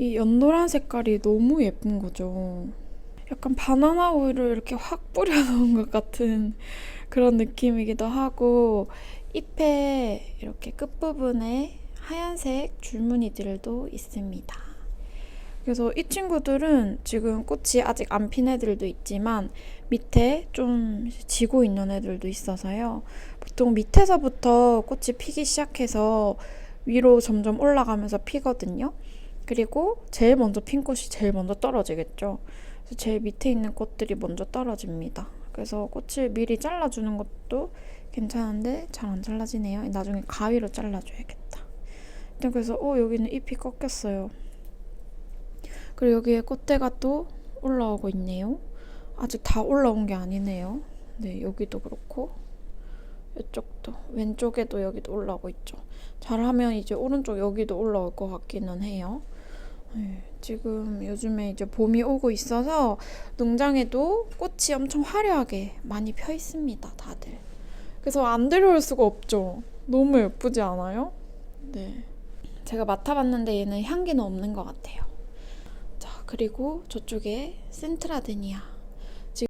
이 연노란 색깔이 너무 예쁜 거죠. 약간 바나나 우유를 이렇게 확 뿌려놓은 것 같은 그런 느낌이기도 하고 잎에 이렇게 끝부분에 하얀색 줄무늬들도 있습니다. 그래서 이 친구들은 지금 꽃이 아직 안 핀 애들도 있지만 밑에 좀 지고 있는 애들도 있어서요. 보통 밑에서부터 꽃이 피기 시작해서 위로 점점 올라가면서 피거든요. 그리고 제일 먼저 핀 꽃이 제일 먼저 떨어지겠죠. 그래서 제일 밑에 있는 꽃들이 먼저 떨어집니다. 그래서 꽃을 미리 잘라주는 것도 괜찮은데 잘 안 잘라지네요. 나중에 가위로 잘라줘야겠다. 일단 그래서 어 여기는 잎이 꺾였어요. 그리고 여기에 꽃대가 또 올라오고 있네요. 아직 다 올라온 게 아니네요. 네, 여기도 그렇고 이쪽도 왼쪽에도 여기도 올라오고 있죠. 잘하면 이제 오른쪽 여기도 올라올 것 같기는 해요. 네, 지금 요즘에 이제 봄이 오고 있어서 농장에도 꽃이 엄청 화려하게 많이 펴 있습니다, 다들. 그래서 안 데려올 수가 없죠. 너무 예쁘지 않아요? 네. 제가 맡아봤는데 얘는 향기는 없는 것 같아요. 자, 그리고 저쪽에 센트라데니아